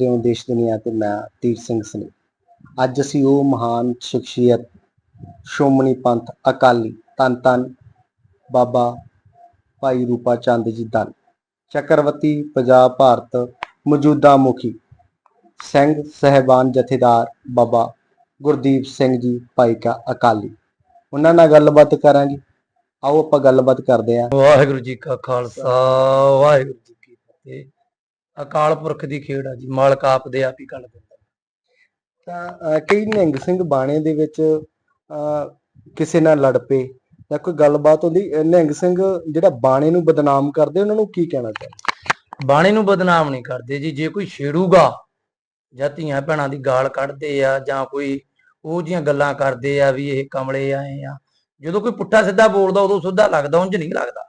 ਰਹੇ ਹੋ ਦੇਸ਼ ਦੁਨੀਆ ਤੇ ਮੈਂ ਤੀਰ ਸਿੰਘ ਸਨੀ। ਅੱਜ ਅਸੀਂ ਉਹ ਮਹਾਨ ਸ਼ਖਸੀਅਤ ਸ਼੍ਰੋਮਣੀ ਪੰਥ ਅਕਾਲੀ ਧੰਨ ਧੰਨ ਬਾਬਾ ਭਾਈ ਰੂਪਾ ਚੰਦ ਜੀ ਧੰਨ ਚੱਕਰਵਰਤੀ ਪੰਜਾਬ ਭਾਰਤ ਮੌਜੂਦਾ ਮੁਖੀ ਸਿੰਘ ਸਹਿਬਾਨ ਜਥੇਦਾਰ ਬਾਬਾ ਗੁਰਦੀਪ ਸਿੰਘ ਜੀ ਭਾਈ ਕਾ ਅਕਾਲੀ। ਉਹਨਾਂ ਨਾਲ ਗੱਲਬਾਤ ਕਰਾਂਗੇ। ਆਓ ਆਪਾਂ ਗੱਲਬਾਤ ਕਰਦੇ ਹਾਂ। ਵਾਹਿਗੁਰੂ ਜੀ ਕਾ ਖਾਲਸਾ, ਵਾਹਿਗੁਰੂ ਜੀ ਕੀ ਫਤਿਹ। ਅਕਾਲ ਪੁਰਖ ਦੀ ਖੇਡ ਆ ਜੀ ਮਾਲਕ ਆਪ ਦੇ ਆਪ ਹੀ ਗੱਲ ਦਿੰਦਾ। ਤਾਂ ਅਹ, ਕਈ ਨਿਹੰਗ ਸਿੰਘ ਬਾਣੇ ਦੇ ਵਿੱਚ ਅਹ, ਕਿਸੇ ਨਾਲ ਲੜ ਪਏ ਜਾਂ ਕੋਈ ਗੱਲਬਾਤ ਹੁੰਦੀ ਅਹ, ਨਿਹੰਗ ਸਿੰਘ ਜਿਹੜਾ ਬਾਣੇ ਨੂੰ ਬਦਨਾਮ ਕਰਦੇ ਉਹਨਾਂ ਨੂੰ ਕੀ ਕਹਿਣਾ ਚਾਹੀਦਾ ਬਾਣੀ ਨੂੰ ਬਦਨਾਮ ਨਹੀਂ ਕਰਦੇ ਜੀ ਜੇ ਕੋਈ ਛੇੜੂਗਾ ਜਾਂ ਧੀਆਂ ਭੈਣਾਂ ਦੀ ਗਾਲ ਕੱਢਦੇ ਆ ਜਾਂ ਕੋਈ ਉਹ ਜੀਆਂ ਗੱਲਾਂ ਕਰਦੇ ਆ ਵੀ ਇਹ ਕਮਲੇ ਆਏ ਆ ਜਦੋਂ ਕੋਈ ਪੁੱਠਾ ਸਿੱਧਾ ਬੋਲਦਾ ਉਦੋਂ ਸਿੱਧਾ ਲੱਗਦਾ ਉਂਝ ਨਹੀਂ ਲੱਗਦਾ।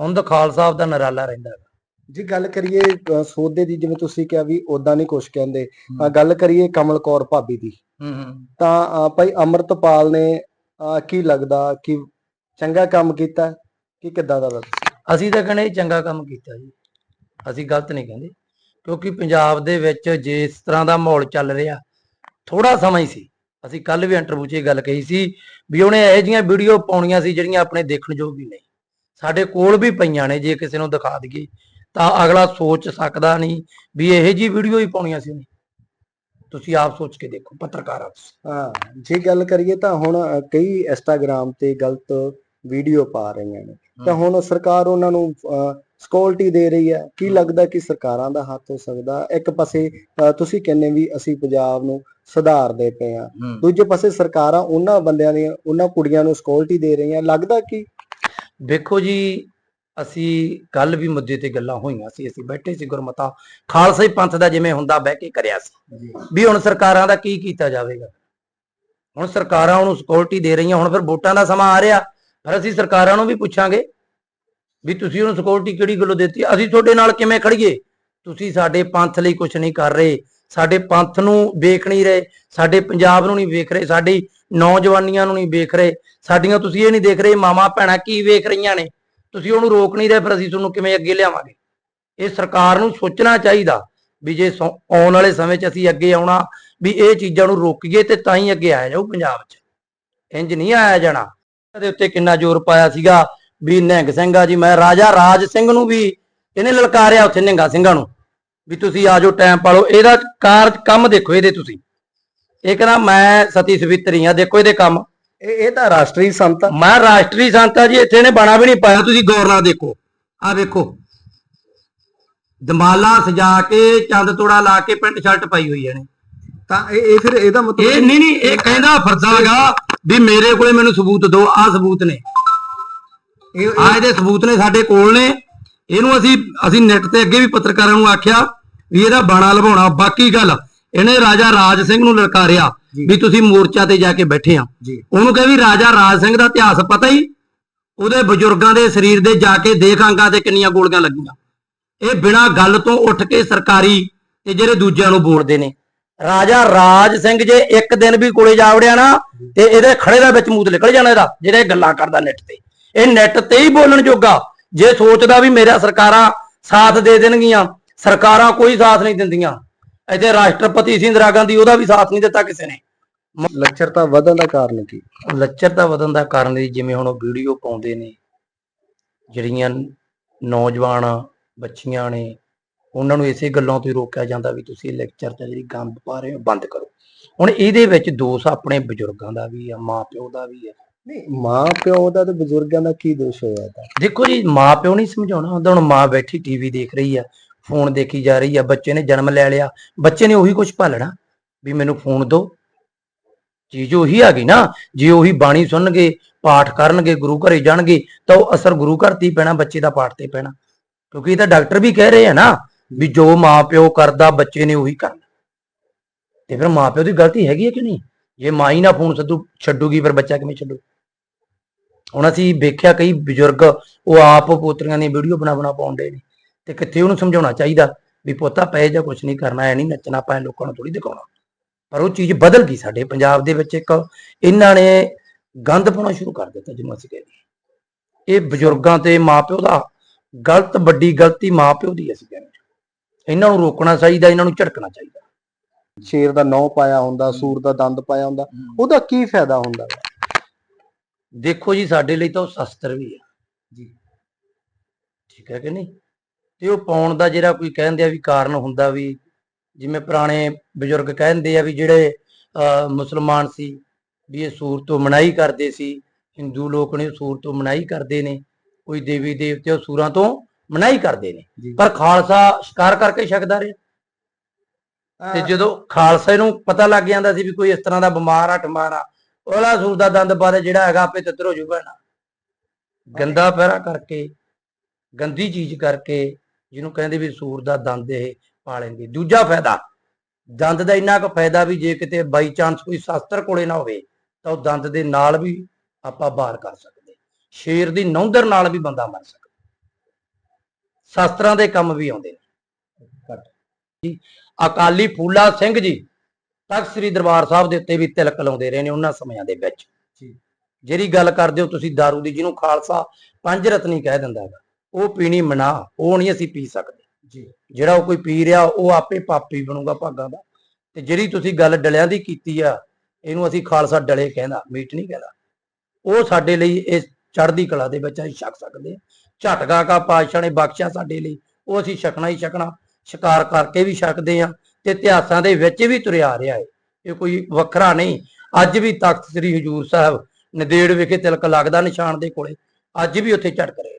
ਹੁਣ ਤਾਂ ਖਾਲਸਾ ਦਾ ਨਰਾਲਾ ਰਹਿੰਦਾ ਹੈਗਾ। ਜੇ ਗੱਲ ਕਰੀਏ ਸੋਧੇ ਦੀ ਜਿਵੇਂ ਤੁਸੀਂ ਕਿਹਾ ਵੀ ਉਦਾਂ ਨਹੀਂ ਕੁਝ ਕਹਿੰਦੇ ਗੱਲ ਕਰੀਏ ਕਮਲ ਕੌਰ ਭਾਬੀ ਦੀ। ਤਾਂ ਭਾਈ ਅਮਰਤਪਾਲ ਨੇ ਕੀ ਲੱਗਦਾ ਕਿ ਚੰਗਾ ਕੰਮ ਕੀਤਾ ਕਿ ਕਿੱਦਾਂ ਦਾ ਅਸੀਂ ਤਾਂ ਕਹਿੰਦੇ ਚੰਗਾ ਕੰਮ ਕੀਤਾ ਜੀ। ਅਸੀਂ ਗਲਤ ਨਹੀਂ ਕਹਿੰਦੇ ਕਿਉਂਕਿ ਪੰਜਾਬ ਦੇ ਵਿੱਚ ਜਿਸ ਤਰ੍ਹਾਂ ਦਾ ਮਾਹੌਲ ਚੱਲ ਰਿਹਾ ਥੋੜਾ ਸਮਾਂ ਹੀ ਸੀ। ਅਸੀਂ ਕੱਲ ਵੀ ਇੰਟਰਵਿਊ 'ਚ ਇਹ ਗੱਲ ਕਹੀ ਸੀ ਵੀ ਉਹਨੇ ਇਹੋ ਜਿਹੀਆਂ ਵੀਡੀਓ ਪਾਉਣੀਆਂ ਸੀ ਜਿਹੜੀਆਂ ਆਪਣੇ ਦੇਖਣ ਯੋਗ ਵੀ ਨਹੀਂ। ਸਾਡੇ ਕੋਲ ਵੀ ਪਈਆਂ ਨੇ ਜੇ ਕਿਸੇ ਨੂੰ ਦਿਖਾ ਦਈਏ। ਤਾਂ ਅਗਲਾ ਸੋਚ ਸਕਦਾ ਨਹੀਂ ਵੀ ਇਹੋ ਜਿਹੀ ਵੀਡੀਓ ਹੀ ਪਾਉਣੀਆਂ ਸੀ ਤੁਸੀਂ ਆਪ ਸੋਚ ਕੇ ਦੇਖੋ ਪੱਤਰਕਾਰ ਆ। ਹਾਂ ਜੇ ਗੱਲ ਕਰੀਏ ਤਾਂ ਹੁਣ ਕਈ ਇੰਸਟਾਗ੍ਰam ਤੇ ਗਲਤ ਵੀਡੀਓ ਪਾ ਰਹੀਆਂ ਨੇ। ਤਾਂ ਹੁਣ ਸਰਕਾਰ ਉਹਨਾਂ ਨੂੰ ਸਕਿਉਰਟੀ ਦੇ ਰਹੀ ਹੈ ਕੀ ਲੱਗਦਾ ਕਿ ਸਰਕਾਰਾਂ ਦਾ ਹੱਥ ਹੋ ਸਕਦਾ? ਇੱਕ ਪਾਸੇ ਤੁਸੀਂ ਕਹਿੰਦੇ ਵੀ ਅਸੀਂ ਪੰਜਾਬ ਨੂੰ ਸੁਧਾਰਦੇ ਪਏ ਆ। ਹੂੰ। ਦੂਜੇ ਪਾਸੇ ਸਰਕਾਰਾਂ ਉਹਨਾਂ ਬੰਦਿਆਂ ਦੀਆਂ ਉਹਨਾਂ ਕੁੜੀਆਂ ਨੂੰ ਸਕਿਉਰਟੀ ਦੇ ਰਹੀਆਂ। ਲੱਗਦਾ ਕਿ? ਵੇਖੋ ਜੀ ਅਸੀਂ ਕੱਲ ਵੀ ਮੁੱਦੇ ਤੇ ਗੱਲਾਂ ਹੋਈਆਂ ਸੀ ਅਸੀਂ ਬੈਠੇ ਸੀ ਗੁਰਮਤਾ ਖਾਲਸਾ ਹੀ ਪੰਥ ਦਾ ਜਿਵੇਂ ਹੁੰਦਾ ਬਹਿ ਕੇ ਕਰਿਆ ਸੀ। ਵੀ ਹੁਣ ਸਰਕਾਰਾਂ ਦਾ ਕੀ ਕੀਤਾ ਜਾਵੇਗਾ? ਹੁਣ ਸਰਕਾਰਾਂ ਉਹਨੂੰ ਸਿਕਿਉਰਿਟੀ ਦੇ ਰਹੀਆਂ ਹੁਣ ਫਿਰ ਵੋਟਾਂ ਦਾ ਸਮਾਂ ਆ ਰਿਹਾ ਫਿਰ ਅਸੀਂ ਸਰਕਾਰਾਂ ਨੂੰ ਵੀ ਪੁੱਛਾਂਗੇ ਵੀ ਤੁਸੀਂ ਉਹਨੂੰ ਸਿਕਿਉਰਿਟੀ ਕਿਹੜੀ ਗੱਲੋਂ ਦਿੱਤੀ? ਅਸੀਂ ਤੁਹਾਡੇ ਨਾਲ ਕਿਵੇਂ ਖੜੀਏ ਤੁਸੀਂ ਸਾਡੇ ਪੰਥ ਲਈ ਕੁਝ ਨਹੀਂ ਕਰ ਰਹੇ ਸਾਡੇ ਪੰਥ ਨੂੰ ਵੇਖ ਨਹੀਂ ਰਹੇ ਸਾਡੇ ਪੰਜਾਬ ਨੂੰ ਨਹੀਂ ਵੇਖ ਰਹੇ ਸਾਡੀ ਨੌਜਵਾਨੀਆਂ ਨੂੰ ਨਹੀਂ ਵੇਖ ਰਹੇ ਸਾਡੀਆਂ ਤੁਸੀਂ ਇਹ ਨਹੀਂ ਦੇਖ ਰਹੇ ਮਾਮਾ ਭੈਣਾਂ ਕੀ ਵੇਖ ਰਹੀਆਂ ਨੇ? ਤੁਸੀਂ ਉਹਨੂੰ ਰੋਕ ਨਹੀਂ ਰਹੇ, ਫਿਰ ਅਸੀਂ ਤੁਹਾਨੂੰ ਕਿਵੇਂ ਅੱਗੇ ਲਿਆਵਾਂਗੇ? ਇਹ ਸਰਕਾਰ ਨੂੰ ਸੋਚਣਾ ਚਾਹੀਦਾ ਵੀ ਜੇ ਆਉਣ ਵਾਲੇ ਸਮੇਂ 'ਚ ਅਸੀਂ ਅੱਗੇ ਆਉਣਾ, ਵੀ ਇਹ ਚੀਜ਼ਾਂ ਨੂੰ ਰੋਕੀਏ ਤੇ ਤਾਂ ਹੀ ਅੱਗੇ ਆਇਆ ਜਾਊ ਪੰਜਾਬ 'ਚ। ਇੰਜ ਨਹੀਂ ਆਇਆ ਜਾਣਾ। ਇਹਦੇ ਉੱਤੇ ਕਿੰਨਾ ਜ਼ੋਰ ਪਾਇਆ ਸੀਗਾ ਵੀ ਨਿਹੰਗ ਸਿੰਘਾ ਜੀ, ਮੈਂ ਰਾਜਾ ਰਾਜ ਸਿੰਘ ਨੂੰ ਵੀ ਇਹਨੇ ਲਲਕਾਰਿਆ ਉੱਥੇ ਨਿਹੰਗਾ ਸਿੰਘਾਂ ਨੂੰ। ਵੀ ਤੁਸੀਂ ਆਜੋ ਟਾਈਮ ਪਾਲੋ। ਇਹਦਾ ਕਾਰ ਕੰਮ ਦੇਖੋ ਇਹਦੇ ਤੁਸੀਂ। ਇਹ ਕਹਿੰਦਾ, ਮੈਂ ਸਤੀ ਸਵਿਤਰੀ ਆ, ਦੇਖੋ ਇਹਦੇ ਕੰਮ। ਇਹ ਇਹ ਤਾਂ ਰਾਸ਼ਟਰੀ ਸੰਤ ਆ। ਮੈਂ ਰਾਸ਼ਟਰੀ ਸੰਤਾ ਜੀ ਇੱਥੇ ਨੇ ਬਾਣਾ ਵੀ ਨਹੀਂ ਪਾਇਆ। ਤੁਸੀਂ ਗੌਰ ਨਾਲ ਦੇਖੋ। ਆ ਵੇਖੋ। ਦਮਾਲਾ ਸਜਾ ਕੇ ਚੰਦ ਤੋੜਾ ਲਾ ਕੇ ਪੈਂਟ ਸ਼ਰਟ ਪਾਈ ਹੋਈ ਹੈ ਨੇ ਤਾਂ ਇਹ ਇਹ ਫਿਰ ਇਹਦਾ ਮਤਲਬ ਇਹ ਨਹੀਂ ਨਹੀਂ ਇਹ ਕਹਿੰਦਾ ਫਰਦਾਗਾ ਵੀ ਮੇਰੇ ਕੋਲੇ ਮੈਨੂੰ ਸਬੂਤ ਦਿਓ। ਆ ਸਬੂਤ ਨੇ। ਇਹ ਆ ਇਹਦੇ ਸਬੂਤ ਨੇ ਸਾਡੇ ਕੋਲ ਨੇ। ਇਹਨੂੰ ਅਸੀਂ ਅਸੀਂ ਨੈਟ ਤੇ ਅੱਗੇ ਵੀ ਪੱਤਰਕਾਰਾਂ ਨੂੰ ਆਖਿਆ ਵੀ ਇਹਦਾ ਬਾਣਾ ਲਵਾਉਣਾ। ਬਾਕੀ ਗੱਲ ਇਹਨੇ ਰਾਜਾ ਰਾਜ ਸਿੰਘ ਨੂੰ ਲਲਕਾਰਿਆ। ਵੀ ਤੁਸੀਂ ਮੋਰਚਾ ਤੇ ਜਾ ਕੇ ਬੈਠੇ ਆ ਉਹਨੂੰ ਕਹੇ ਵੀ ਰਾਜਾ ਰਾਜ ਸਿੰਘ ਦਾ ਇਤਿਹਾਸ ਪਤਾ ਹੀ ਉਹਦੇ ਬਜ਼ੁਰਗਾਂ ਦੇ ਸਰੀਰ ਦੇ ਜਾ ਕੇ ਦੇਖ ਅੰਗਾਂ ਤੇ ਕਿੰਨੀਆਂ ਗੋਲੀਆਂ ਲੱਗੀਆਂ। ਇਹ ਬਿਨਾਂ ਗੱਲ ਤੋਂ ਉੱਠ ਕੇ ਸਰਕਾਰੀ ਤੇ ਜਿਹੜੇ ਦੂਜਿਆਂ ਨੂੰ ਬੋਲਦੇ ਨੇ। ਰਾਜਾ ਰਾਜ ਸਿੰਘ ਜੇ ਇੱਕ ਦਿਨ ਵੀ ਕੋਲੇ ਜਾ ਵੜਿਆ ਨਾ ਤੇ ਇਹਦੇ ਖੜੇ ਦਾ ਵਿੱਚ ਮੂਤ ਨਿਕਲ ਜਾਣਾ ਇਹਦਾ ਜਿਹੜੇ ਗੱਲਾਂ ਕਰਦਾ ਨੈਟ ਤੇ। ਇਹ ਨੈਟ ਤੇ ਹੀ ਬੋਲਣ ਜੋਗਾ ਜੇ ਸੋਚਦਾ ਵੀ ਮੇਰਾ ਸਰਕਾਰਾਂ ਸਾਥ ਦੇ ਦੇਣਗੀਆਂ ਸਰਕਾਰਾਂ ਕੋਈ ਸਾਥ ਨਹੀਂ ਦਿੰਦੀਆਂ। ਇੱਥੇ ਰਾਸ਼ਟਰਪਤੀ ਸੀ ਇੰਦਰਾ ਗਾਂਧੀ ਉਹਦਾ ਵੀ ਸਾਥ ਨਹੀਂ ਦਿੱਤਾ ਕਿਸੇ ਨੇ। ਲੱਚਰਤਾ ਵਧਣ ਦਾ ਕਾਰਨ ਕੀ? ਲੱਚਰਤਾ ਵਧਣ ਦਾ ਕਾਰਨ ਜੀ ਜਿਵੇਂ ਹੁਣ ਉਹ ਵੀਡੀਓ ਪਾਉਂਦੇ ਨੇ ਜਿਹੜੀਆਂ ਨੌਜਵਾਨ ਬੱਚੀਆਂ ਨੇ ਉਹਨਾਂ ਨੂੰ ਇਸੇ ਗੱਲੋਂ ਤੋਂ ਹੀ ਰੋਕਿਆ ਜਾਂਦਾ ਵੀ ਤੁਸੀਂ ਲੈਕਚਰ ਤੇ ਜਿਹੜੀ ਗੰਦ ਪਾ ਰਹੇ ਹੋ ਬੰਦ ਕਰੋ। ਹੁਣ ਇਹਦੇ ਵਿੱਚ ਦੋਸ਼ ਆਪਣੇ ਬਜ਼ੁਰਗਾਂ ਦਾ ਵੀ ਆ ਮਾਂ ਪਿਓ ਦਾ ਵੀ ਆ। ਨਹੀਂ ਮਾਂ ਪਿਓ ਦਾ ਤੇ ਬਜ਼ੁਰਗਾਂ ਦਾ ਕੀ ਦੋਸ਼ ਹੋਇਆ ਤਾਂ ਦੇਖੋ ਜੀ ਮਾਂ ਪਿਓ ਨਹੀਂ ਸਮਝਾਉਣਾ ਹੁੰਦਾ ਹੁਣ ਮਾਂ ਬੈਠੀ ਟੀਵੀ ਦੇਖ ਰਹੀ ਆ ਫੋਨ ਦੇਖੀ ਜਾ ਰਹੀ ਆ, ਬੱਚੇ ਨੇ ਜਨਮ ਲੈ ਲਿਆ, ਬੱਚੇ ਨੇ ਉਹੀ ਕੁਝ ਭਾਲਣਾ, ਵੀ ਮੈਨੂੰ ਫੋਨ ਦਿਓ ਚੀਜ਼ ਉਹੀ ਆ ਗਈ ਨਾ, ਜੇ ਉਹੀ ਬਾਣੀ ਸੁਣਨਗੇ, ਪਾਠ ਕਰਨਗੇ, ਗੁਰੂ ਘਰੇ ਜਾਣਗੇ, ਤਾਂ ਉਹ ਅਸਰ ਗੁਰੂ ਘਰ ਤੇ ਪੈਣਾ, ਬੱਚੇ ਦਾ ਪਾਠ ਤੇ ਪੈਣਾ। ਕਿਉਂਕਿ ਇਹ ਤਾਂ ਡਾਕਟਰ ਵੀ ਕਹਿ ਰਹੇ ਆ ਨਾ, ਵੀ ਜੋ ਮਾਂ ਪਿਓ ਕਰਦਾ, ਬੱਚੇ ਨੇ ਉਹੀ ਕਰਨਾ। ਤੇ ਫਿਰ ਮਾਂ ਪਿਓ ਦੀ ਗਲਤੀ ਹੈਗੀ ਹੈ ਕਿ ਨਹੀਂ? ਜੇ ਮਾਈ ਹੀ ਨਾ ਫੋਨ ਸਦੂ ਛੱਡੂਗੀ, ਫਿਰ ਬੱਚਾ ਕਿਵੇਂ ਛੱਡੂ? ਹੁਣ ਅਸੀਂ ਵੇਖਿਆ ਕਈ ਬਜ਼ੁਰਗ, ਉਹ ਆਪ ਪੋਤਰੀਆਂ ਦੀ ਵੀਡੀਓ ਬਣਾ ਬਣਾ ਪਾਉਂਦੇ ਨੇ। ਤੇ ਕਿੱਥੇ ਉਹਨੂੰ ਸਮਝਾਉਣਾ ਚਾਹੀਦਾ ਵੀ ਪੋਤਾ ਪਏ ਜਾਂ ਕੁਝ ਨਹੀਂ ਕਰਨਾ ਐ ਨਹੀਂ ਨੱਚਣਾ ਪਾਏ ਲੋਕਾਂ ਨੂੰ ਥੋੜੀ ਦਿਖਾਉਣਾ। ਪਰ ਉਹ ਚੀਜ਼ ਬਦਲ ਗਈ ਸਾਡੇ ਪੰਜਾਬ ਦੇ ਵਿੱਚ ਇੱਕ ਇਹਨਾਂ ਨੇ ਗੰਦ ਪਾਉਣਾ ਸ਼ੁਰੂ ਕਰ ਦਿੱਤਾ ਜਿਹਨੂੰ ਅਸੀਂ ਕਹਿੰਦੇ ਇਹ ਬਜ਼ੁਰਗਾਂ ਤੇ ਮਾਪਿਓ ਦਾ ਗਲਤ ਵੱਡੀ ਗਲਤੀ ਮਾਪਿਓ ਦੀ ਅਸੀਂ ਕਹਿੰਦੇ ਇਹਨਾਂ ਨੂੰ ਰੋਕਣਾ ਚਾਹੀਦਾ ਇਹਨਾਂ ਨੂੰ ਝਟਕਣਾ ਚਾਹੀਦਾ। ਸ਼ੇਰ ਦਾ ਨੌ ਪਾਇਆ ਹੁੰਦਾ ਸੂਰ ਦਾ ਦੰਦ ਪਾਇਆ ਹੁੰਦਾ ਉਹਦਾ ਕੀ ਫਾਇਦਾ ਹੁੰਦਾ? ਦੇਖੋ ਜੀ ਸਾਡੇ ਲਈ ਤਾਂ ਉਹ ਸ਼ਸਤਰ ਵੀ ਆ। ਜੀ। ਠੀਕ ਹੈ ਕਿ ਨਹੀਂ? ਤੇ ਉਹ ਪਾਉਣ ਦਾ ਜਿਹੜਾ ਕੋਈ ਕਹਿੰਦੇ ਆ ਵੀ ਕਾਰਨ ਹੁੰਦਾ ਵੀ ਜਿਵੇਂ ਪੁਰਾਣੇ ਬਜ਼ੁਰਗ ਕਹਿੰਦੇ ਆ ਵੀ ਜਿਹੜੇ ਮੁਸਲਮਾਨ ਸੀ ਵੀ ਇਹ ਸੂਰ ਤੋਂ ਮਨਾਈ ਕਰਦੇ ਸੀ ਹਿੰਦੂ ਲੋਕ ਨੇ ਸੂਰ ਤੋਂ ਮਨਾਈ ਕਰਦੇ ਨੇ ਕੋਈ ਦੇਵੀ ਦੇਵਤੇ ਉਹ ਸੂਰਾਂ ਤੋਂ ਮਨਾਈ ਕਰਦੇ ਨੇ। ਪਰ ਖਾਲਸਾ ਸ਼ਿਕਾਰ ਕਰਕੇ ਛਕਦਾ ਰਿਹਾ। ਤੇ ਜਦੋਂ ਖਾਲਸੇ ਨੂੰ ਪਤਾ ਲੱਗ ਜਾਂਦਾ ਸੀ ਵੀ ਕੋਈ ਇਸ ਤਰ੍ਹਾਂ ਦਾ ਬਿਮਾਰ ਆ ਟਮਾਰ ਆ ਉਹਲਾ ਸੂਰ ਦਾ ਦੰਦ ਬਾਰੇ ਜਿਹੜਾ ਹੈਗਾ ਆਪੇ ਤਿੱਤਰ ਹੋ ਜੂਗਾ ਨਾ। ਗੰਦਾ ਪਹਿਰਾ ਕਰਕੇ ਗੰਦੀ ਚੀਜ਼ ਕਰਕੇ ਜਿਹਨੂੰ ਕਹਿੰਦੇ ਵੀ ਸੂਰ ਦਾ ਦੰਦ ਇਹ ਪਾ ਲੈਂਦੇ। ਦੂਜਾ ਫਾਇਦਾ ਦੰਦ ਦਾ ਇੰਨਾ ਕੁ ਫਾਇਦਾ ਵੀ ਜੇ ਕਿਤੇ ਬਾਈ ਚਾਂਸ ਕੋਈ ਸ਼ਾਸਤਰ ਕੋਲੇ ਨਾ ਹੋਵੇ ਤਾਂ ਉਹ ਦੰਦ ਦੇ ਨਾਲ ਵੀ ਆਪਾਂ ਬਾਹਰ ਕਰ ਸਕਦੇ। ਸ਼ੇਰ ਦੀ ਨੌਂਦਰ ਨਾਲ ਵੀ ਬੰਦਾ ਮਰ ਸਕਦਾ। ਸ਼ਾਸਤਰਾਂ ਦੇ ਕੰਮ ਵੀ ਆਉਂਦੇ ਨੇ। ਜੀ ਅਕਾਲੀ ਫੂਲਾ ਸਿੰਘ ਜੀ ਤਖਤ ਸ੍ਰੀ ਦਰਬਾਰ ਸਾਹਿਬ ਦੇ ਉੱਤੇ ਵੀ ਤਿਲਕ ਲਾਉਂਦੇ ਰਹੇ ਨੇ ਉਹਨਾਂ ਸਮਿਆਂ ਦੇ ਵਿੱਚ। ਜਿਹੜੀ ਗੱਲ ਕਰਦੇ ਹੋ ਤੁਸੀਂ दारू ਦੀ ਜਿਹਨੂੰ ਖਾਲਸਾ ਪੰਜ ਰਤਨੀ ਕਹਿ ਦਿੰਦਾ ਹੈਗਾ। ਉਹ ਪੀਣੀ ਮਨਾ ਉਹ ਨਹੀਂ ਅਸੀਂ ਪੀ ਸਕਦੇ। ਜੀ। ਜਿਹੜਾ ਉਹ ਕੋਈ ਪੀ ਰਿਹਾ ਉਹ ਆਪੇ ਪਾਪੀ ਬਣੂਗਾ ਭਾਗਾਂ ਦਾ। ਤੇ ਜਿਹੜੀ ਤੁਸੀਂ ਗੱਲ ਡਲਿਆਂ ਦੀ ਕੀਤੀ ਆ ਇਹਨੂੰ ਅਸੀਂ ਖਾਲਸਾ ਡਲੇ ਕਹਿੰਦਾ ਮੀਟ ਨਹੀਂ ਕਹਿੰਦਾ। ਉਹ ਸਾਡੇ ਲਈ ਇਸ ਚੜ੍ਹਦੀ ਕਲਾ ਦੇ ਵਿੱਚ ਅਸੀਂ ਛਕ ਸਕਦੇ ਹਾਂ। ਝਟਕਾ ਕਾ ਪਾਤਸ਼ਾਹ ਨੇ ਬਖਸ਼ਿਆ ਸਾਡੇ ਲਈ ਉਹ ਅਸੀਂ ਛਕਣਾ ਹੀ ਛਕਣਾ। ਸ਼ਿਕਾਰ ਕਰਕੇ ਵੀ ਛਕਦੇ ਆ ਤੇ ਇਤਿਹਾਸਾਂ ਦੇ ਵਿੱਚ ਵੀ ਤੁਰਿਆ ਰਿਹਾ ਹੈ। ਇਹ ਕੋਈ ਵੱਖਰਾ ਨਹੀਂ। ਅੱਜ ਵੀ ਤਖਤ ਸ੍ਰੀ ਹਜੂਰ ਸਾਹਿਬ ਨਦੇੜ ਵਿਖੇ ਤਿਲਕ ਲੱਗਦਾ ਨਿਸ਼ਾਨ ਦੇ ਕੋਲੇ। ਅੱਜ ਵੀ ਉੱਥੇ ਝਟਕ ਰਹੇ